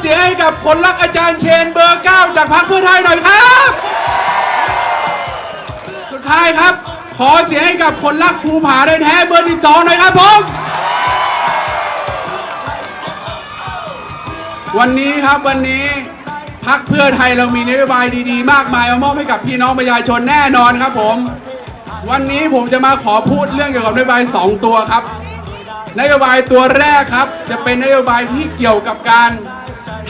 เสียงให้กับคนรักอาจารย์เชนเบอร์เก้าจากพรรคเพื่อไทยหน่อยครับ สุดท้ายครับ ขอเสียงให้กับคนรักภูผาได้แท้เบอร์12หน่อยครับผมวันนี้ครับวันนี้พักเพื่อไทยเรามีนโยบายดีๆ มากมายมามอบให้กับพี่น้องประชาชนแน่นอนครับผม วันนี้ผมจะมาขอพูดเรื่องเกี่ยวกับนโยบาย 2 ตัวครับ นโยบายตัวแรกครับ จะเป็นนโยบายที่เกี่ยวกับการ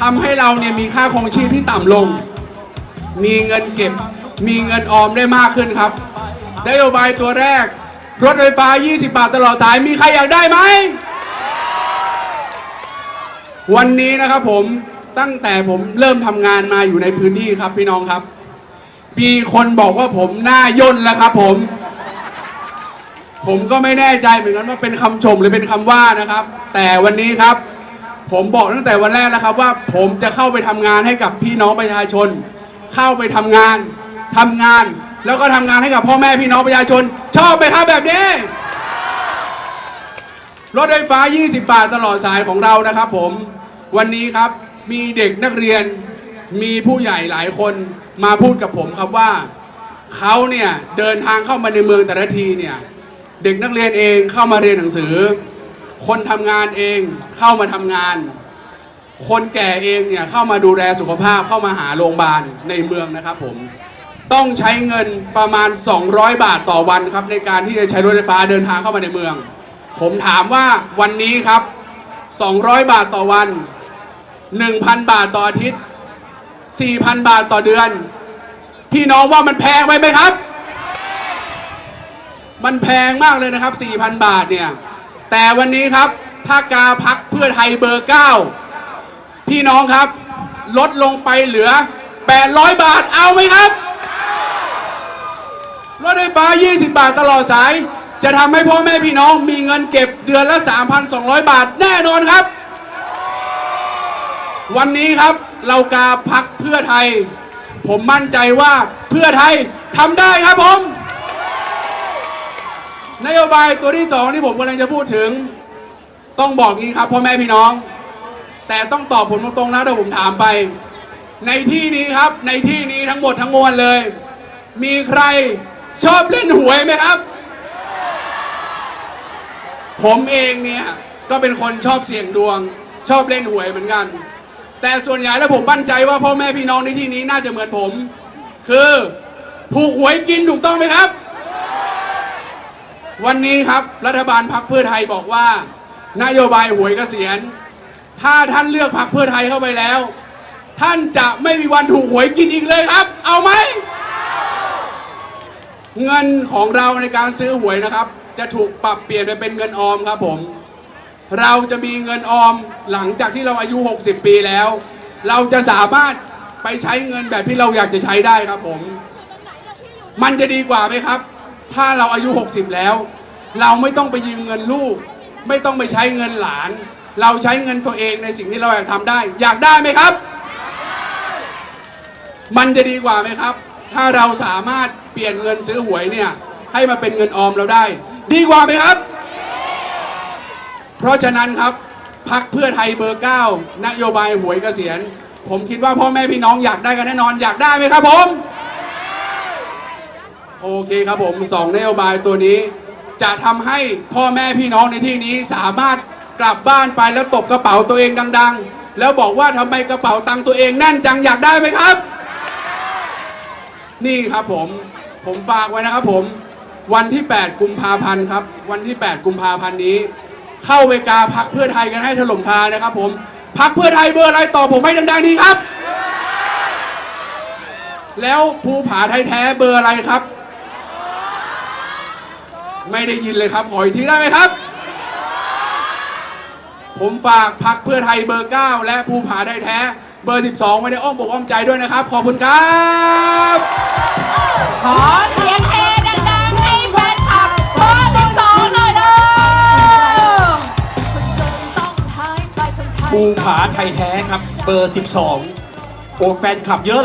ทำให้เราเนี่ยมีค่าครองชีพที่ต่ำลง มีเงินเก็บ มีเงินออมได้มากขึ้นครับนโยบายตัวแรก รถไฟฟ้า 20 บาทตลอดสายมีใครอยากได้ไหม วันนี้นะครับผมตั้งแต่ผมเริ่มทำงานมาอยู่ในพื้นที่ครับพี่น้องครับ มีคนบอกว่าผมหน้าย่นแล้วครับผม ผมก็ไม่แน่ใจเหมือนกันว่าเป็นคำชมหรือเป็นคำว่านะครับ แต่วันนี้ครับ ผมบอกตั้งแต่วันแรกแล้วครับว่าผมจะเข้าไปทำงานให้กับพี่น้องประชาชน เข้าไปทำงานทำงาน แล้วก็ทำงานให้กับพ่อแม่พี่น้องประชาชน ชอบไหมครับแบบนี้รถไฟฟ้า 20 บาทตลอดสายของเรานะครับ ผมวันนี้ครับมีเด็กนักเรียนมีผู้ใหญ่หลายคนมาพูดกับผมครับว่าเขาเนี่ยเดินทางเข้ามาในเมืองแต่ละทีเนี่ยเด็กนักเรียนเองเข้ามาเรียนหนังสือ คนทำงานเองเข้ามาทำงาน คนแก่เองเนี่ยเข้ามาดูแลสุขภาพเข้ามาหาโรงพยาบาลในเมืองนะครับผมต้องใช้เงินประมาณ 200 บาทต่อวันครับ ในการที่จะใช้รถไฟฟ้าเดินทางเข้ามาในเมือง ผมถามว่าวันนี้ครับ 200 บาทต่อวัน 1,000 บาทต่ออาทิตย์ 4,000 บาทต่อเดือน พี่น้องว่ามันแพงไปไหมครับ มันแพงมากเลยนะครับ 4,000 บาทเนี่ย แต่วันนี้ครับถ้ากาพักเพื่อไทยเบอร์ 9 พี่น้องครับ ลดลงไปเหลือ 800 บาทเอาไหมครับรถไฟฟ้า 20 บาทตลอดสาย จะทำให้พ่อแม่พี่น้องมีเงินเก็บเดือนละ 3,200 บาทแน่นอนครับ วันนี้ครับเรากาพักเพื่อไทย ผมมั่นใจว่าเพื่อไทยทำได้ครับผม นโยบายตัวที่สองที่ผมกำลังจะพูดถึง ต้องบอกงี้ครับพ่อแม่พี่น้อง แต่ต้องตอบผมตรงๆนะถ้าผมถามไป ในที่นี้ครับในที่นี้ทั้งหมดทั้งมวลเลย มีใครชอบเล่นหวยไหมครับ ผมเองเนี่ยก็เป็นคนชอบเสี่ยงดวง ชอบเล่นหวยเหมือนกัน แต่ส่วนใหญ่แล้วผมมั่นใจว่าพ่อแม่พี่น้องในที่นี้น่าจะเหมือนผม คือ ผูกหวยกินถูกต้องไหมครับ วันนี้ครับรัฐบาลพักเพื่อไทยบอกว่า นโยบายหวยเกษียณ ถ้าท่านเลือกพักเพื่อไทยเข้าไปแล้ว ท่านจะไม่มีวันถูกหวยกินอีกเลยครับ เอาไหม เงินของเราในการซื้อหวยนะครับ จะถูกปรับเปลี่ยนไปเป็นเงินออมครับผม เราจะมีเงินออมหลังจากที่เราอายุ 60 ปีแล้ว เราจะสามารถไปใช้เงินแบบที่เราอยากจะใช้ได้ครับผม มันจะดีกว่าไหมครับ ถ้าเราอายุ 60 แล้ว เราไม่ต้องไปยืมเงินลูก ไม่ต้องไปใช้เงินหลาน เราใช้เงินตัวเองในสิ่งที่เราอยากทำได้ อยากได้ไหมครับ มันจะดีกว่าไหมครับ ถ้าเราสามารถเปลี่ยนเงินซื้อหวยเนี่ยให้มาเป็นเงินออมเราได้ ดีกว่าไหมครับ เพราะฉะนั้นครับพักเพื่อไทยเบอร์ 9 นโยบายหวยเกษียณ ผมคิดว่าพ่อแม่พี่น้องอยากได้กันแน่นอนอยากได้ไหมครับผม โอเคครับผมสองนโยบายตัวนี้ จะทำให้พ่อแม่พี่น้องในที่นี้สามารถกลับบ้านไปแล้วตบกระเป๋าตัวเองดัง ๆ แล้วบอกว่าทำไมกระเป๋าตังค์ตัวเองแน่นจังอยากได้ไหมครับ นี่ครับผมผมฝากไว้นะครับผมวันที่ 8 กุมภาพันธ์ครับ วันที่ 8 กุมภาพันธ์นี้ เข้าไปกาพักเพื่อไทยกันให้ถล่มทานะครับผมพักเพื่อไทยเบอร์อะไรต่อผมให้ดังๆทีครับ แล้วภูผาไทยแท้เบอร์อะไรครับ ไม่ได้ยินเลยครับขออีกทีได้ไหมครับ ผมฝากพักเพื่อไทยเบอร์ 9 และภูผาไทยแท้ เบอร์ 12ไว้ในอ้อมอกอ้อมใจด้วยนะครับ ขอบคุณครับ ขอเสียงเฮดังๆให้แฟนคลับเบอร์สิบสองหน่อยเด้อภูผาไทยแท้ครับ เบอร์ 12 โอ้แฟนคลับเยอะเลย